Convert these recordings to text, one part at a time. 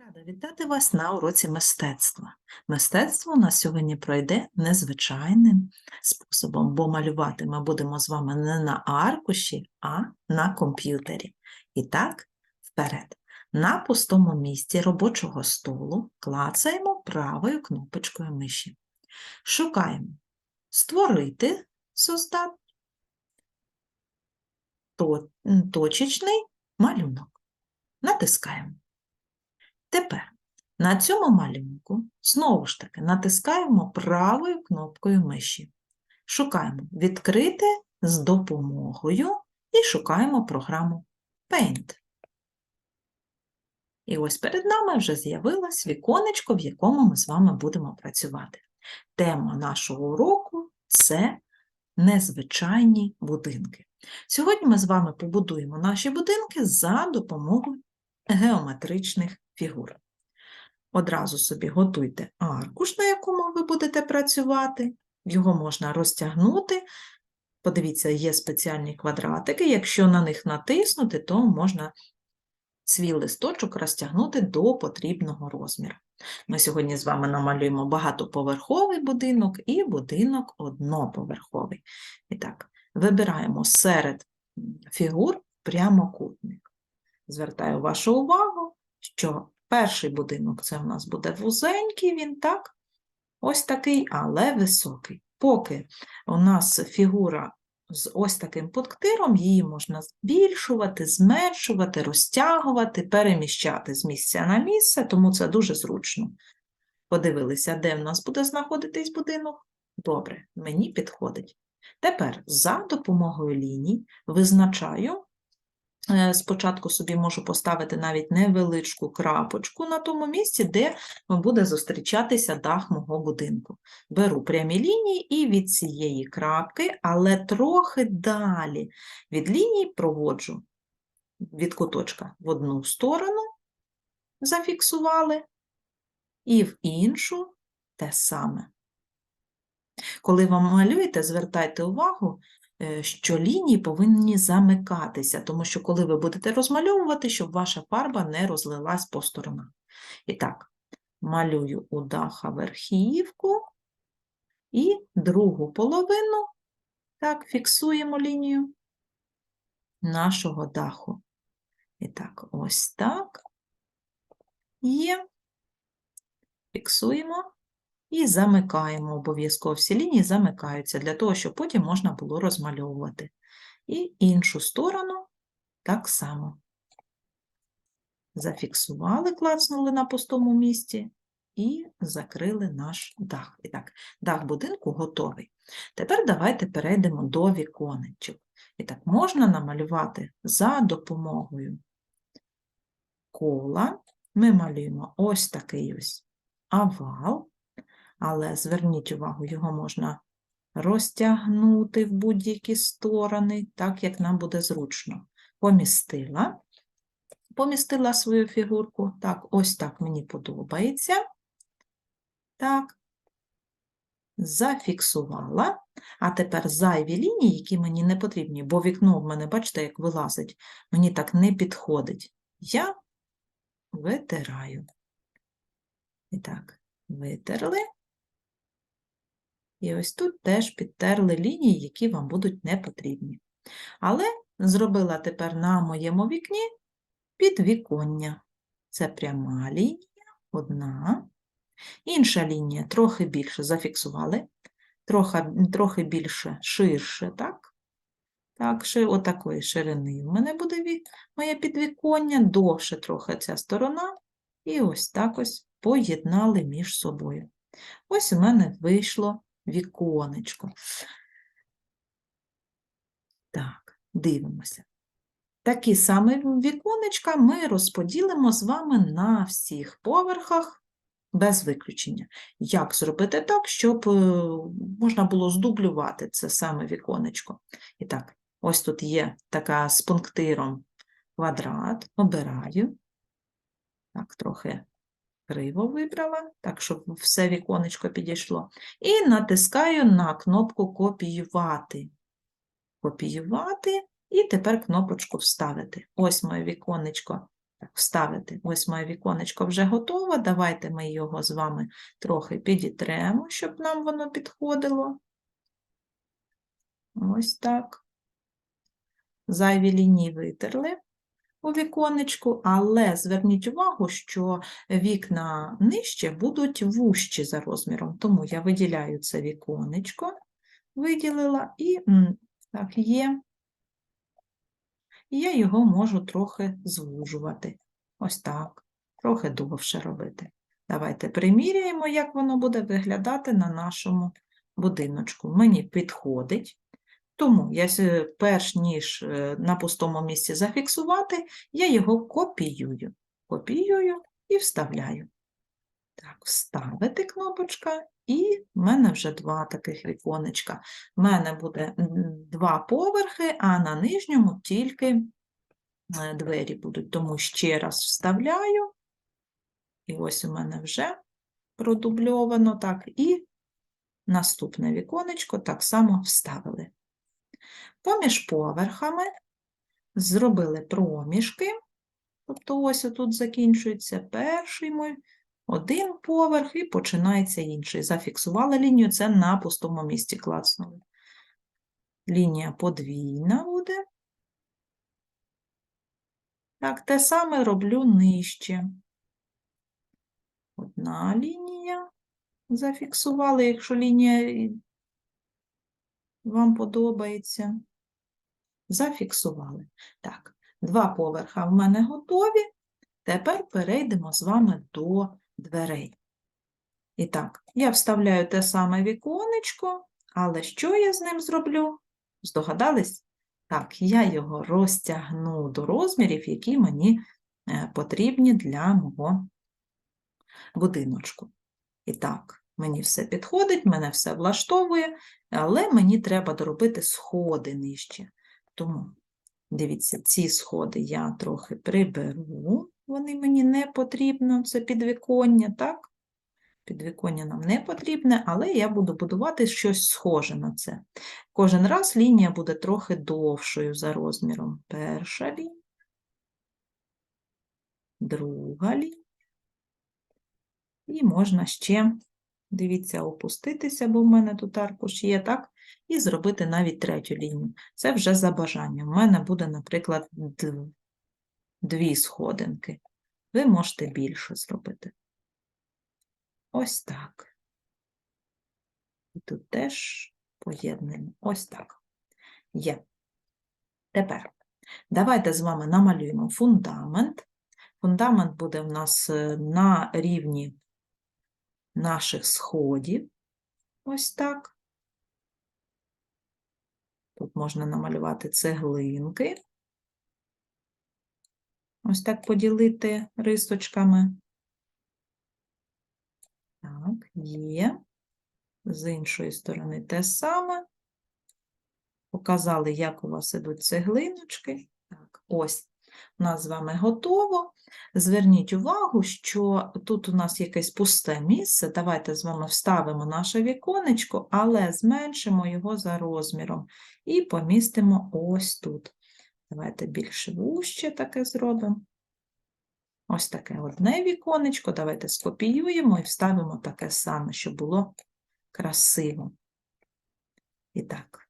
Рада вітати вас на уроці мистецтва. Мистецтво у нас сьогодні пройде незвичайним способом, бо малювати ми будемо з вами не на аркуші, а на комп'ютері. І так, вперед. На пустому місці робочого столу клацаємо правою кнопочкою миші. Шукаємо Створити создати то- точечний малюнок. Натискаємо. Тепер на цьому малюнку знову ж таки натискаємо правою кнопкою миші. Шукаємо відкрити з допомогою і шукаємо програму Paint. І ось перед нами вже з'явилось віконечко, в якому ми з вами будемо працювати. Тема нашого уроку це незвичайні будинки. Сьогодні ми з вами побудуємо наші будинки за допомогою геометричних фігур. Одразу собі готуйте аркуш, на якому ви будете працювати. Його можна розтягнути. Подивіться, є спеціальні квадратики. Якщо на них натиснути, то можна свій листочок розтягнути до потрібного розміру. Ми сьогодні з вами намалюємо багатоповерховий будинок і будинок одноповерховий. І так, вибираємо серед фігур прямокутник. Звертаю вашу увагу, що перший будинок це у нас буде вузенький, він так, ось такий, але високий. Поки у нас фігура з ось таким пунктиром, її можна збільшувати, зменшувати, розтягувати, переміщати з місця на місце, тому це дуже зручно. Подивилися, де в нас буде знаходитись будинок? Добре, мені підходить. Тепер за допомогою ліній визначаю Спочатку собі можу поставити навіть невеличку крапочку на тому місці, де буде зустрічатися дах мого будинку. Беру прямі лінії і від цієї крапки, але трохи далі від лінії проводжу від куточка в одну сторону, зафіксували, і в іншу те саме. Коли ви малюєте, звертайте увагу, е, що лінії повинні замикатися, тому що коли ви будете розмальовувати, щоб ваша фарба не розлилась по сторонах. І так, малюю у даха верхівку і другу половину, так, фіксуємо лінію нашого даху. І так, ось так. Є. Фіксуємо. І замикаємо обов'язково всі лінії замикаються для того, щоб потім можна було розмальовувати. І іншу сторону так само. Зафіксували, клацнули на пустому місці і закрили наш дах. І так, дах будинку готовий. Тепер давайте перейдемо до віконечок. І так, можна намалювати за допомогою кола. Ми малюємо ось такий ось овал але зверніть увагу, його можна розтягнути в будь-які сторони, так як нам буде зручно. Помістила, помістила свою фігурку, так, ось так мені подобається. Так, зафіксувала. А тепер зайві лінії, які мені не потрібні, бо вікно в мене, бачите, як вилазить, мені так не підходить. Я витираю. І так, витерли. І ось тут теж підтерли лінії, які вам будуть не потрібні. Але зробила тепер на моєму вікні підвіконня. Це пряма лінія, одна. Інша лінія трохи більше зафіксували, трохи, трохи більше ширше, так? Так, ши, отакої ширини в мене буде ві- моє підвіконня, довше трохи ця сторона, і ось так ось поєднали між собою. Ось у мене вийшло віконечко. Так, дивимося. Такі саме віконечка ми розподілимо з вами на всіх поверхах без виключення. Як зробити так, щоб е, можна було здублювати це саме віконечко? І так, ось тут є така з пунктиром квадрат, обираю. Так, трохи криво вибрала, так, щоб все віконечко підійшло. І натискаю на кнопку Копіювати. Копіювати, і тепер кнопочку Вставити. Ось моє віконечко Так, вставити. Ось моє віконечко вже готове. Давайте ми його з вами трохи підітремо, щоб нам воно підходило. Ось так. Зайві лінії витерли у віконечку, але зверніть увагу, що вікна нижче будуть вужчі за розміром, тому я виділяю це віконечко, виділила, і так є. І я його можу трохи звужувати. Ось так, трохи довше робити. Давайте приміряємо, як воно буде виглядати на нашому будиночку. Мені підходить. Тому я перш ніж е, на пустому місці зафіксувати, я його копіюю. Копіюю і вставляю. Так, вставити кнопочка, і в мене вже два таких віконечка. В мене буде два поверхи, а на нижньому тільки е, двері будуть. Тому ще раз вставляю, і ось у мене вже продубльовано так, і наступне віконечко так само вставили. Поміж поверхами зробили проміжки, тобто ось тут закінчується перший один поверх і починається інший. Зафіксували лінію, це на пустому місці клацнули. Лінія подвійна буде. Так, те саме роблю нижче. Одна лінія зафіксували, якщо лінія вам подобається. Зафіксували. Так, два поверха в мене готові. Тепер перейдемо з вами до дверей. І так, я вставляю те саме віконечко, але що я з ним зроблю? Здогадались? Так, я його розтягну до розмірів, які мені е, потрібні для мого будиночку. І так, мені все підходить, мене все влаштовує, але мені треба доробити сходи нижче. Тому, дивіться, ці сходи я трохи приберу, вони мені не потрібно, це підвіконня, так? Підвіконня нам не потрібне, але я буду будувати щось схоже на це. Кожен раз лінія буде трохи довшою за розміром. Перша лінія, друга лінія. І можна ще, дивіться, опуститися, бо в мене тут аркуш є, так? І зробити навіть третю лінію. Це вже за бажанням. У мене буде, наприклад, дві сходинки. Ви можете більше зробити. Ось так. І тут теж поєднуємо. Ось так. Є. Тепер давайте з вами намалюємо фундамент. Фундамент буде в нас е, на рівні наших сходів. Ось так. Тут можна намалювати цеглинки. Ось так поділити рисочками. Так, є. З іншої сторони те саме. Показали, як у вас ідуть цеглиночки. Так, ось у нас з вами готово. Зверніть увагу, що тут у нас якесь пусте місце. Давайте з вами вставимо наше віконечко, але зменшимо його за розміром і помістимо ось тут. Давайте більше вуще таке зробимо. Ось таке одне віконечко. Давайте скопіюємо і вставимо таке саме, щоб було красиво. І так.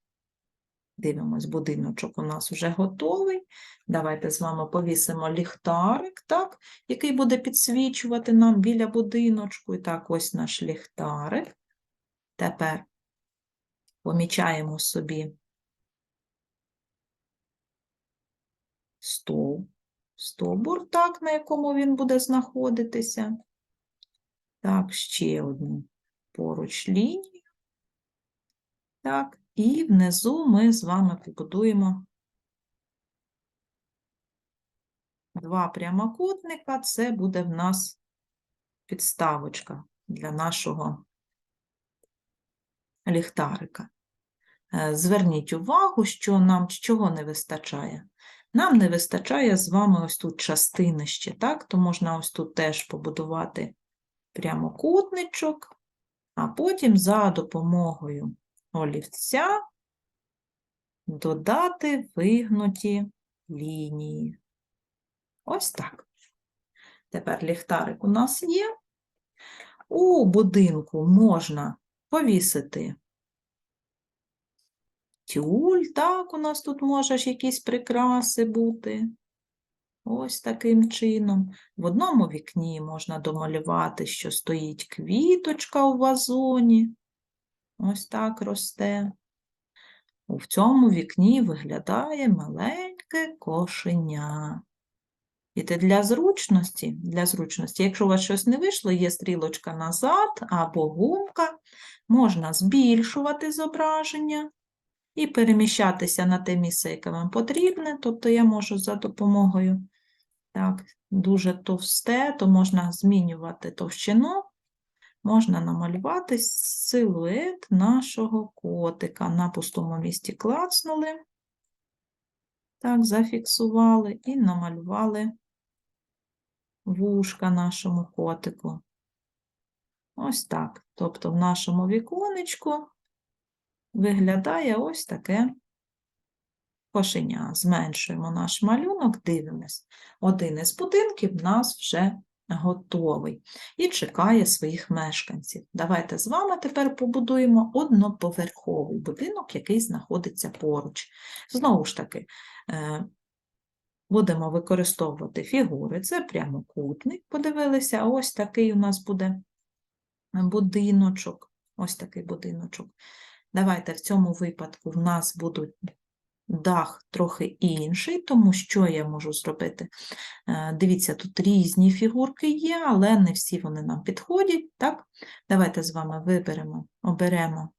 Дивимось, будиночок у нас вже готовий. Давайте з вами повісимо ліхтарик, так, який буде підсвічувати нам біля будиночку. І так, ось наш ліхтарик. Тепер помічаємо собі стов, стовбур, так, на якому він буде знаходитися. Так, ще одну поруч лінію. Так, і внизу ми з вами побудуємо два прямокутника. Це буде в нас підставочка для нашого ліхтарика. Е, Зверніть увагу, що нам чого не вистачає. Нам не вистачає з вами ось тут частини ще, так? То можна ось тут теж побудувати прямокутничок, а потім за допомогою олівця додати вигнуті лінії. Ось так. Тепер ліхтарик у нас є. У будинку можна повісити тюль, так, у нас тут може ж якісь прикраси бути. Ось таким чином. В одному вікні можна домалювати, що стоїть квіточка у вазоні. Ось так росте. У цьому вікні виглядає маленьке кошеня. І те для зручності, для зручності, якщо у вас щось не вийшло, є стрілочка назад або гумка, можна збільшувати зображення і переміщатися на те місце, яке вам потрібне. Тобто я можу за допомогою так, дуже товсте, то можна змінювати товщину, можна намалювати силует нашого котика. На пустому місці клацнули, так, зафіксували і намалювали вушка нашому котику. Ось так. Тобто в нашому віконечку виглядає ось таке кошеня. Зменшуємо наш малюнок, дивимось. Один із будинків в нас вже готовий і чекає своїх мешканців. Давайте з вами тепер побудуємо одноповерховий будинок, який знаходиться поруч. Знову ж таки, е, будемо використовувати фігури. Це прямокутник, подивилися, ось такий у нас буде будиночок. Ось такий будиночок. Давайте в цьому випадку в нас будуть дах трохи інший, тому що я можу зробити? Е, Дивіться, тут різні фігурки є, але не всі вони нам підходять. Так? Давайте з вами виберемо, оберемо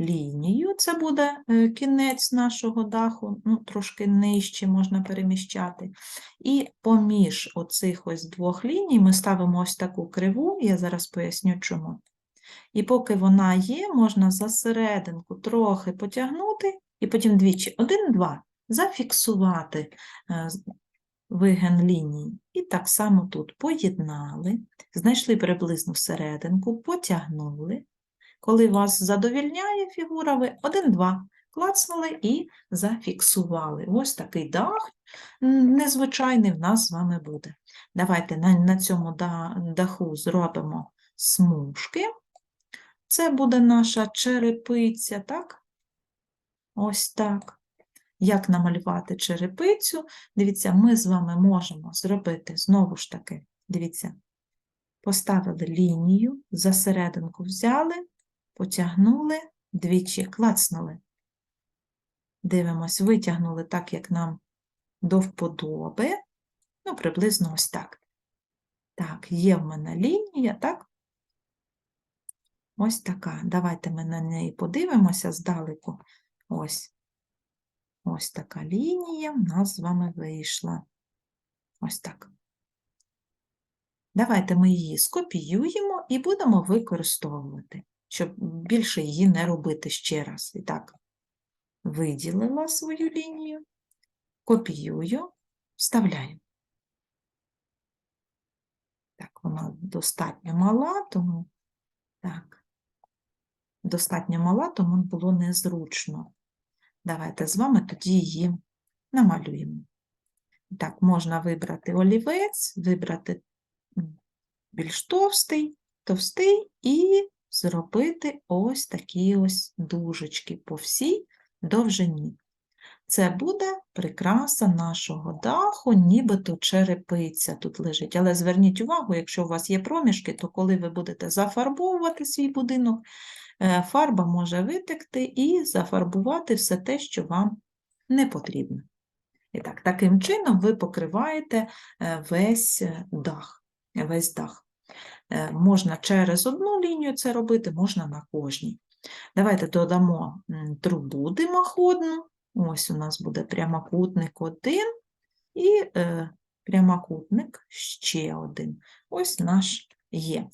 лінію, це буде е, кінець нашого даху, ну, трошки нижче можна переміщати. І поміж оцих ось двох ліній ми ставимо ось таку криву, я зараз поясню чому. І поки вона є, можна за серединку трохи потягнути, і потім двічі один-два зафіксувати е, вигин лінії. І так само тут поєднали, знайшли приблизно серединку, потягнули. Коли вас задовільняє фігура, ви один-два клацнули і зафіксували. Ось такий дах незвичайний в нас з вами буде. Давайте на, на цьому даху зробимо смужки. Це буде наша черепиця, так? Ось так. Як намалювати черепицю? Дивіться, ми з вами можемо зробити, знову ж таки, дивіться, поставили лінію, за серединку взяли, потягнули, двічі клацнули. Дивимось, витягнули так, як нам до вподоби. Ну, приблизно ось так. Так, є в мене лінія, так? Ось така. Давайте ми на неї подивимося здалеку. Ось. Ось така лінія в нас з вами вийшла. Ось так. Давайте ми її скопіюємо і будемо використовувати, щоб більше її не робити ще раз. І так, виділила свою лінію, копіюю, вставляю. Так, вона достатньо мала, тому так достатньо мала, тому було незручно. Давайте з вами тоді її намалюємо. Так, можна вибрати олівець, вибрати більш товстий, товстий і зробити ось такі ось дужечки по всій довжині. Це буде прикраса нашого даху, нібито черепиця тут лежить. Але зверніть увагу, якщо у вас є проміжки, то коли ви будете зафарбовувати свій будинок, фарба може витекти і зафарбувати все те, що вам не потрібно. І так, таким чином ви покриваєте е, весь дах. Весь дах. Е, можна через одну лінію це робити, можна на кожній. Давайте додамо трубу димоходну. Ось у нас буде прямокутник один і прямокутник ще один. Ось наш є.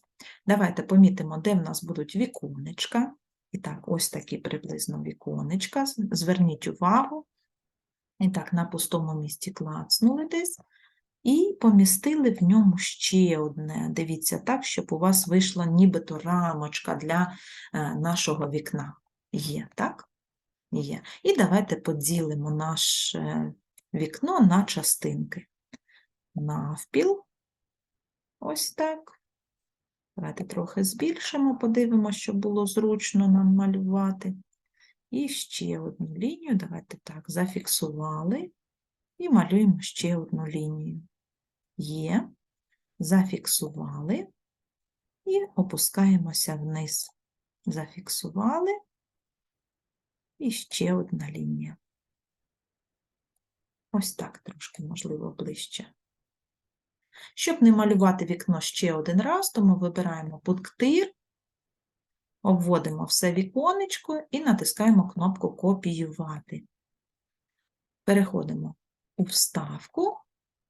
Давайте помітимо, де в нас будуть віконечка. І так, ось такі приблизно віконечка. Зверніть увагу. І так, на пустому місці клацнули десь. І помістили в ньому ще одне. Дивіться так, щоб у вас вийшла нібито рамочка для е, нашого вікна. Є, так? Є. І давайте поділимо наше вікно на частинки. навпіл. Ось так. Давайте трохи збільшимо, подивимося, щоб було зручно нам малювати. І ще одну лінію. Давайте так, зафіксували і малюємо ще одну лінію. Є, зафіксували і опускаємося вниз. Зафіксували і ще одна лінія. Ось так трошки, можливо, ближче. Щоб не малювати вікно ще один раз, тому вибираємо пунктир, обводимо все віконечко і натискаємо кнопку Копіювати. Переходимо у вставку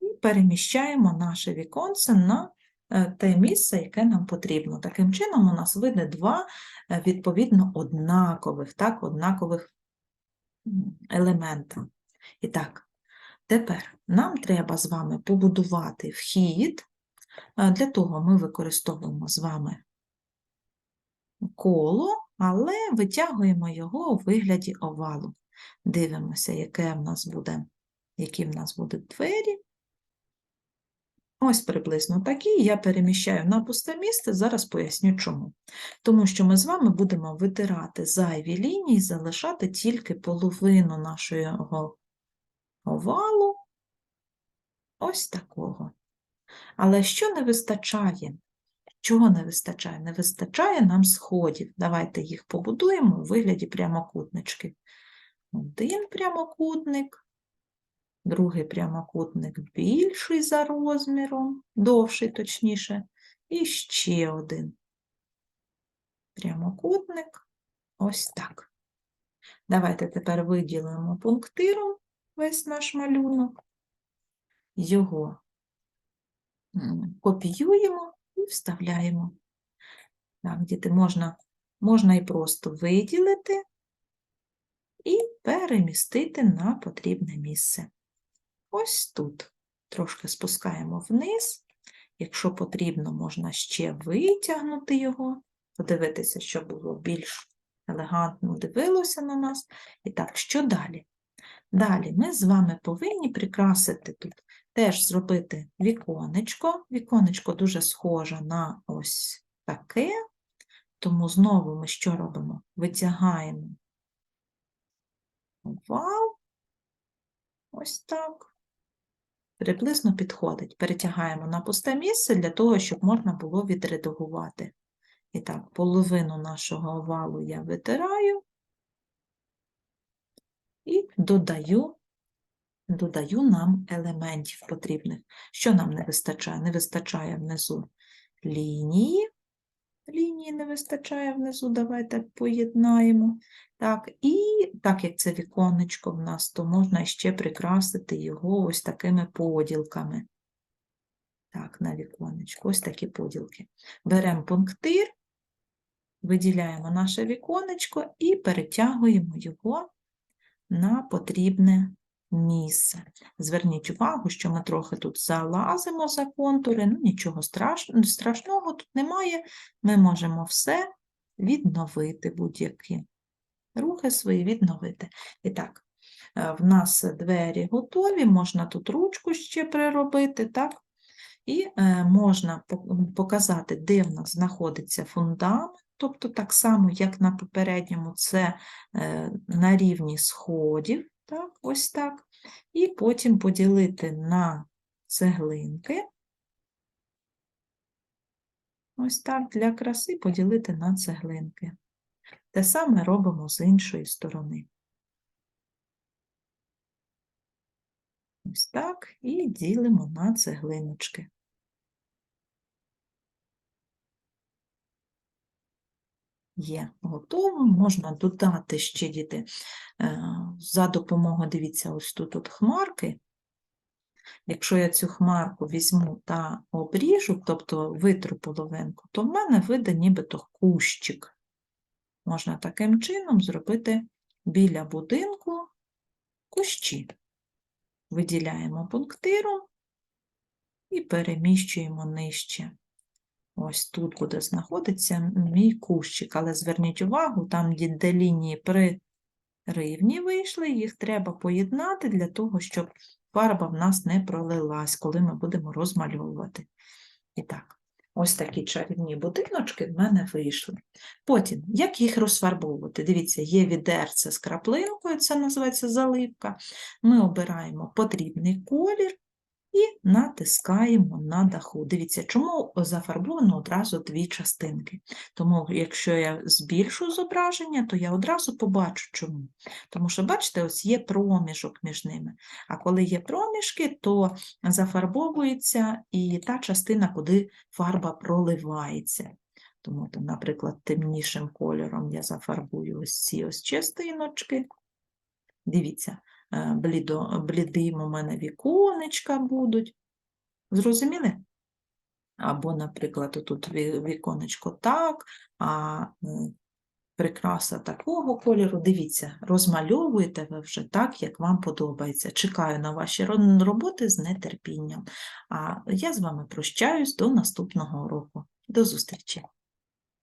і переміщаємо наше віконце на е, те місце, яке нам потрібно. Таким чином, у нас вийде два е, відповідно однакових, так, однакових елемента. І так, Тепер нам треба з вами побудувати вхід. Е, Для того ми використовуємо з вами коло, але витягуємо його у вигляді овалу. Дивимося, яке в нас буде, які в нас будуть двері. Ось приблизно такі. Я переміщаю на пусте місце, зараз поясню чому. Тому що ми з вами будемо витирати зайві лінії, залишати тільки половину нашого овалу, ось такого. Але що не вистачає? Чого не вистачає? Не вистачає нам сходів. Давайте їх побудуємо у вигляді прямокутнички. Один прямокутник, другий прямокутник більший за розміром, довший точніше, і ще один прямокутник. Ось так. Давайте тепер виділимо пунктиром весь наш малюнок, його копіюємо і вставляємо. Так, діти, можна, можна і просто виділити і перемістити на потрібне місце. Ось тут. Трошки спускаємо вниз. Якщо потрібно, можна ще витягнути його, подивитися, щоб було більш елегантно дивилося на нас. І так, що далі? Далі ми з вами повинні прикрасити тут, теж зробити віконечко. Віконечко дуже схоже на ось таке, тому знову ми що робимо? Витягаємо овал, ось так. Приблизно підходить. Перетягаємо на пусте місце для того, щоб можна було відредагувати. І так, половину нашого овалу я витираю і додаю, додаю нам елементів потрібних. Що нам не вистачає? Не вистачає внизу лінії. Лінії не вистачає внизу, давайте поєднаємо. Так, і так як це віконечко в нас, то можна ще прикрасити його ось такими поділками. Так, на віконечко, ось такі поділки. Беремо пунктир, виділяємо наше віконечко і перетягуємо його на потрібне місце. Зверніть увагу, що ми трохи тут залазимо за контури, ну нічого страш- страшного тут немає. Ми можемо все відновити, будь-які рухи свої відновити. І так, е, в нас двері готові, можна тут ручку ще приробити, так? І е, можна показати, де в нас знаходиться фундамент, тобто так само, як на попередньому, це е, на рівні сходів, так, ось так, і потім поділити на цеглинки. Ось так, для краси поділити на цеглинки. Те саме робимо з іншої сторони. Ось так, і ділимо на цеглиночки. Є готово, можна додати ще діти е, за допомогою, дивіться, ось тут от хмарки. Якщо я цю хмарку візьму та обріжу, тобто витру половинку, то в мене вийде нібито кущик. Можна таким чином зробити біля будинку кущі. Виділяємо пунктиром і переміщуємо нижче. Ось тут буде знаходитися мій кущик, але зверніть увагу, там, де лінії при рівні вийшли, їх треба поєднати для того, щоб фарба в нас не пролилась, коли ми будемо розмальовувати. І так, ось такі чарівні будиночки в мене вийшли. Потім, як їх розфарбовувати? Дивіться, є відерце з краплинкою, це називається заливка. Ми обираємо потрібний колір і натискаємо на даху. Дивіться, чому зафарбовано одразу дві частинки. Тому, якщо я збільшу зображення, то я одразу побачу, чому. Тому що, бачите, ось є проміжок між ними. А коли є проміжки, то зафарбовується і та частина, куди фарба проливається. Тому, то, наприклад, темнішим кольором я зафарбую ось ці ось частиночки. Дивіться, блідо, блідим у мене віконечка будуть. Зрозуміли? Або, наприклад, тут віконечко так, а прикраса такого кольору. Дивіться, розмальовуєте ви вже так, як вам подобається. Чекаю на ваші роботи з нетерпінням. А я з вами прощаюсь до наступного уроку. До зустрічі!